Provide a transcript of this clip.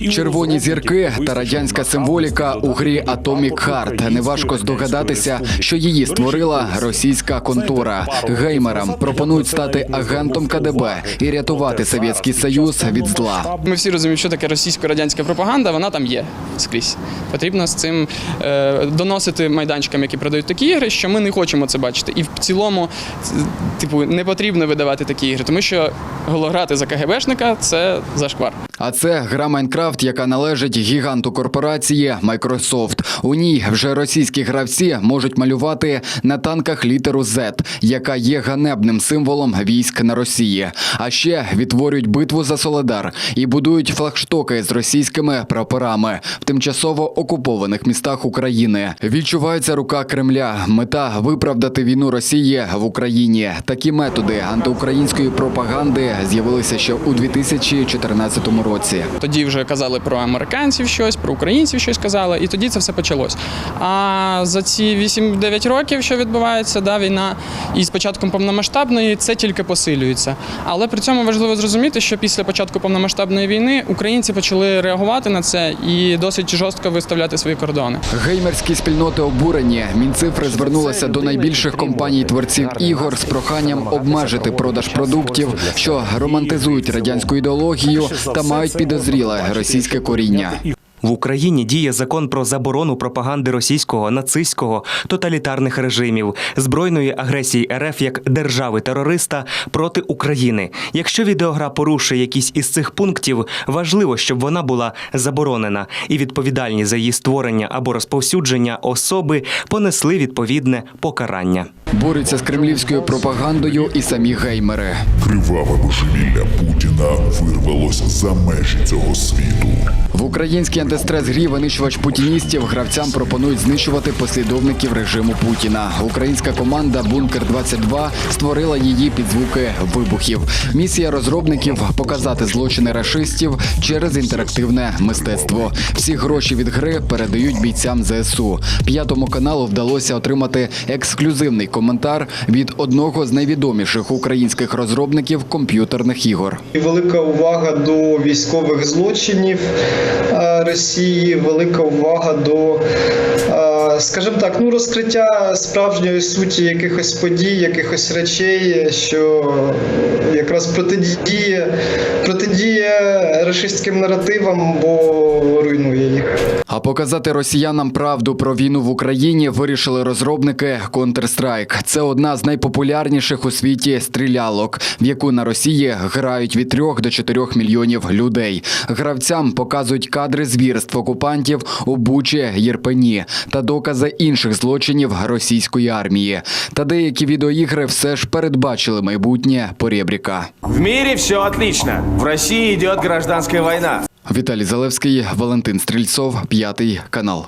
Червоні зірки та радянська символіка у грі Atomic Heart. Неважко здогадатися, що її створила російська контора. Геймерам пропонують стати агентом КДБ і рятувати Совєтський Союз від зла. Ми всі розуміємо, що таке російсько-радянська пропаганда, вона там є скрізь. Потрібно з цим е, доносити майданчикам, які продають такі ігри, що ми не хочемо це бачити. І в цілому, типу, не потрібно видавати такі ігри, тому що голограти за КГБшника це зашквар. А це гра Майнкрафт, яка належить гіганту корпорації Microsoft. У ній вже російські гравці можуть малювати на танках літеру Z, яка є ганебним символом військ на Росії. А ще відтворюють битву за Соледар і будують флагштоки з російськими прапорами в тимчасово окупованих містах України. Відчувається рука Кремля. Мета виправдати війну Росії в Україні. Такі методи антиукраїнської пропаганди з'явилися ще у 2014 році. Тоді вже казали про американців щось, про українців щось казали, і тоді це все почалось. А за ці 8-9 років, що відбувається, да, війна, і з початком повномасштабної це тільки посилюється. Але при цьому важливо зрозуміти, що після початку повномасштабної війни українці почали реагувати на це і досить жорстко виставляти свої кордони. Геймерські спільноти обурені. Мінцифри звернулися до найбільших компаній творців ігор з проханням обмежити продаж продуктів, що романтизують радянську ідеологію та мають підозріле російське коріння. В Україні діє закон про заборону пропаганди російського, нацистського, тоталітарних режимів, збройної агресії РФ як держави-терориста проти України. Якщо відеогра порушує якісь із цих пунктів, важливо, щоб вона була заборонена, і відповідальні за її створення або розповсюдження особи понесли відповідне покарання. Борються з кремлівською пропагандою і самі геймери. Криваве божевілля Путіна вирвалося за межі цього світу. В українській антистрес грі винищувач путіністів гравцям пропонують знищувати послідовників режиму Путіна. Українська команда Бункер 22 створила її під звуки вибухів. Місія розробників показати злочини рашистів через інтерактивне мистецтво. Всі гроші від гри передають бійцям ЗСУ. П'ятому каналу вдалося отримати ексклюзивний коментар від одного з найвідоміших українських розробників комп'ютерних ігор. Велика увага до військових злочинів е, Росії, велика увага до, е, скажімо так, ну розкриття справжньої суті якихось подій, якихось речей, що якраз протидіє, протидіє рашистським наративам, бо руйнує їх. А показати росіянам правду про війну в Україні вирішили розробники Counter-Strike. Це одна з найпопулярніших у світі стрілялок, в яку на Росії грають від 3 до 4 мільйонів людей. Гравцям показують кадри звірств окупантів у Бучі, Єрпені та докази інших злочинів російської армії. Та деякі відеоігри все ж передбачили майбутнє порєбріка. В мире все отлично. В России идет гражданская война. Віталій Залевський, Валентин Стрільцов, п'ятий канал.